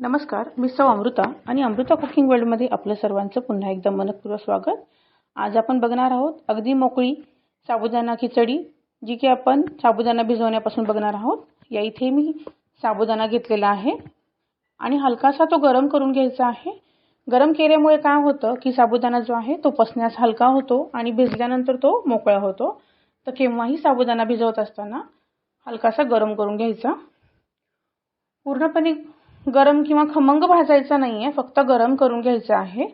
नमस्कार मी सौ अमृता आणि अमृता कुकिंग वर्ल्डमध्ये आपलं सर्वांचं पुन्हा एकदा मनपूर्वक स्वागत. आज आपण बघणार आहोत अगदी मोकळी साबुदाणा खिचडी जी की आपण साबुदाणा भिजवण्यापासून बघणार आहोत. या इथे मी साबुदाणा घेतलेला आहे आणि हलकासा तो गरम करून घ्यायचा आहे. गरम केल्यामुळे काय होतं की साबुदाणा जो आहे तो पसण्यास हलका होतो आणि भिजल्यानंतर तो मोकळा होतो. तर केव्हाही साबुदाणा भिजवत असताना हलकासा गरम करून घ्यायचा. पूर्णपणे गरम किंवा खमंग भाजायचा नाही आहे फक्त गरम करून घ्यायचं आहे.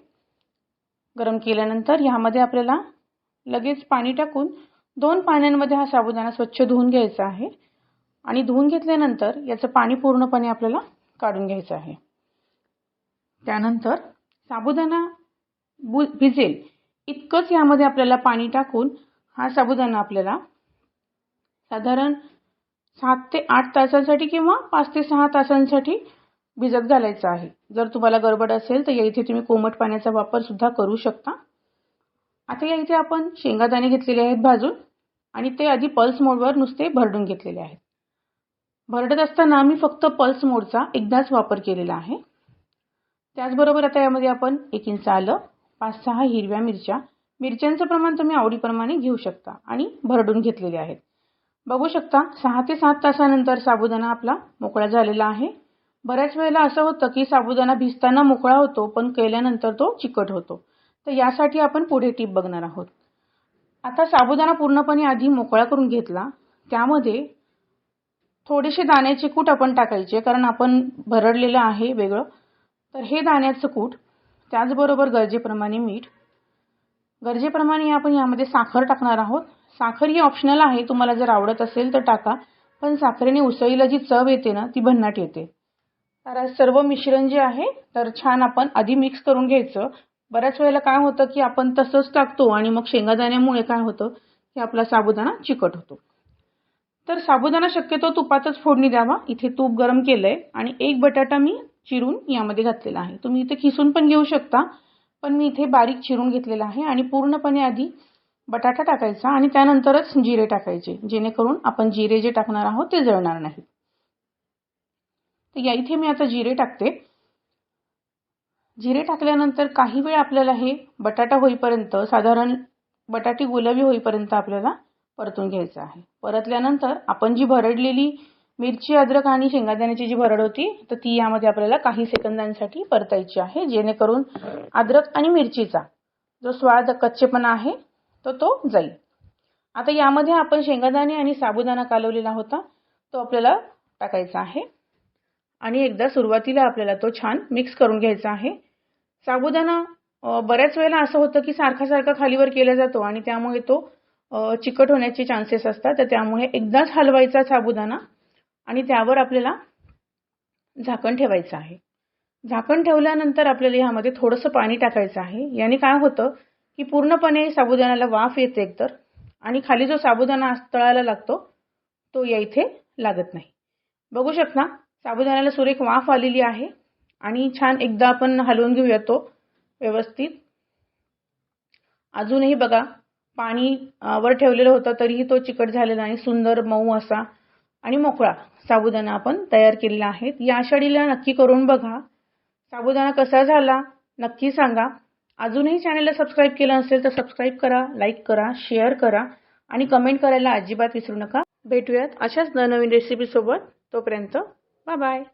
गरम केल्यानंतर ह्यामध्ये आपल्याला लगेच पाणी टाकून दोन पाण्यांमध्ये हा साबुदाणा स्वच्छ धुवून घ्यायचा आहे. आणि धुवून घेतल्यानंतर याचं पाणी पूर्णपणे आपल्याला काढून घ्यायचं आहे. त्यानंतर साबुदाणा बु भिजेल इतकंच यामध्ये आपल्याला पाणी टाकून हा साबुदाणा आपल्याला साधारण सात ते आठ तासांसाठी किंवा पाच ते सहा तासांसाठी भिजत घालायचं आहे. जर तुम्हाला गडबड असेल तर या इथे तुम्ही कोमट पाण्याचा वापर सुद्धा करू शकता. आता या इथे आपण शेंगादाणे घेतलेले आहेत भाजून आणि ते आधी पल्स मोडवर नुसते भरडून घेतलेले आहेत. भरडत असताना मी फक्त पल्स मोडचा एकदाच वापर केलेला आहे. त्याचबरोबर आता यामध्ये आपण एक इंच आलं पाच सहा हिरव्या मिरच्या. मिरच्यांचं प्रमाण तुम्ही आवडीप्रमाणे घेऊ शकता आणि भरडून घेतलेले आहेत. बघू शकता सहा ते सात तासानंतर साबुदाणा आपला मोकळा झालेला आहे. बऱ्याच वेळेला असं होतं की साबुदाणा भिजताना मोकळा होतो पण केल्यानंतर तो चिकट होतो. तर यासाठी आपण पुढे टीप बघणार आहोत. आता साबुदाणा पूर्णपणे आधी मोकळा करून घेतला. त्यामध्ये थोडेसे दाण्याचे कूट आपण टाकायचे कारण आपण भरडलेलं आहे वेगळं. तर हे दाण्याचं कूट त्याचबरोबर गरजेप्रमाणे मीठ. गरजेप्रमाणे आपण यामध्ये साखर टाकणार आहोत. साखर ही ऑप्शनल आहे तुम्हाला जर आवडत असेल तर टाका. पण साखरेने उसळीला जी चव येते ना ती भन्नाट येते. तर सर्व मिश्रण जे आहे तर छान आपण आधी मिक्स करून घ्यायचं. बऱ्याच वेळेला काय होतं की आपण तसंच टाकतो आणि मग शेंगादाण्यामुळे काय होतं की आपला साबुदाणा चिकट होतो. तर साबुदाणा शक्यतो तुपातच फोडणी द्यावा. इथे तूप गरम केलं आहे आणि एक बटाटा मी चिरून यामध्ये घातलेला आहे. तुम्ही इथे खिसून पण घेऊ शकता पण मी इथे बारीक चिरून घेतलेला आहे आणि पूर्णपणे आधी बटाटा टाकायचा आणि त्यानंतरच जिरे टाकायचे जेणेकरून आपण जिरे जे टाकणार आहोत ते जळणार नाहीत. तर या इथे मी आता जिरे टाकते. जिरे टाकल्यानंतर काही वेळ आपल्याला हे बटाटा होईपर्यंत साधारण बटाटी गुलाबी होईपर्यंत आपल्याला परतून घ्यायचं आहे. परतल्यानंतर आपण जी भरडलेली मिरची अद्रक आणि शेंगादाण्याची जी भरड होती तर ती यामध्ये आपल्याला काही सेकंदांसाठी परतायची आहे जेणेकरून अद्रक आणि मिरचीचा जो स्वाद कच्चेपणा आहे तो तो जाईल. आता यामध्ये आपण शेंगादाणे आणि साबुदाणा कालवलेला होता तो आपल्याला टाकायचा आहे. आणि एकदा सुरुवातीला आपल्याला तो छान मिक्स करून घ्यायचा आहे. साबुदाणा बऱ्याच वेळेला असं होतं की सारखा सारखा खालीवर केला जातो आणि त्यामुळे तो चिकट होण्याचे चान्सेस असतात. तर त्यामुळे एकदाच हलवायचा साबुदाणा आणि त्यावर आपल्याला झाकण ठेवायचं आहे. झाकण ठेवल्यानंतर आपल्याला ह्यामध्ये थोडंसं पाणी टाकायचं आहे. याने काय होतं की पूर्णपणे साबुदाण्याला वाफ येते एकतर आणि खाली जो साबुदाणा तळायला लागतो तो या इथे लागत नाही. बघू शकता साबुदाण्याला सुरेख वाफ आलेली आहे. आणि छान एकदा आपण हलवून घेऊया तो व्यवस्थित. अजूनही बघा पाणी वर ठेवलेलं होतं तरीही तो चिकट झालेला आणि सुंदर मऊ असा आणि मोकळा साबुदाणा आपण तयार केलेला आहे. या आषाढीला नक्की करून बघा. साबुदाणा कसा झाला नक्की सांगा. अजूनही चॅनलला सबस्क्राईब केलं असेल तर सबस्क्राईब करा लाईक करा शेअर करा आणि कमेंट करायला अजिबात विसरू नका. भेटूयात अशाच नवनवीन रेसिपीसोबत तोपर्यंत. Bye bye.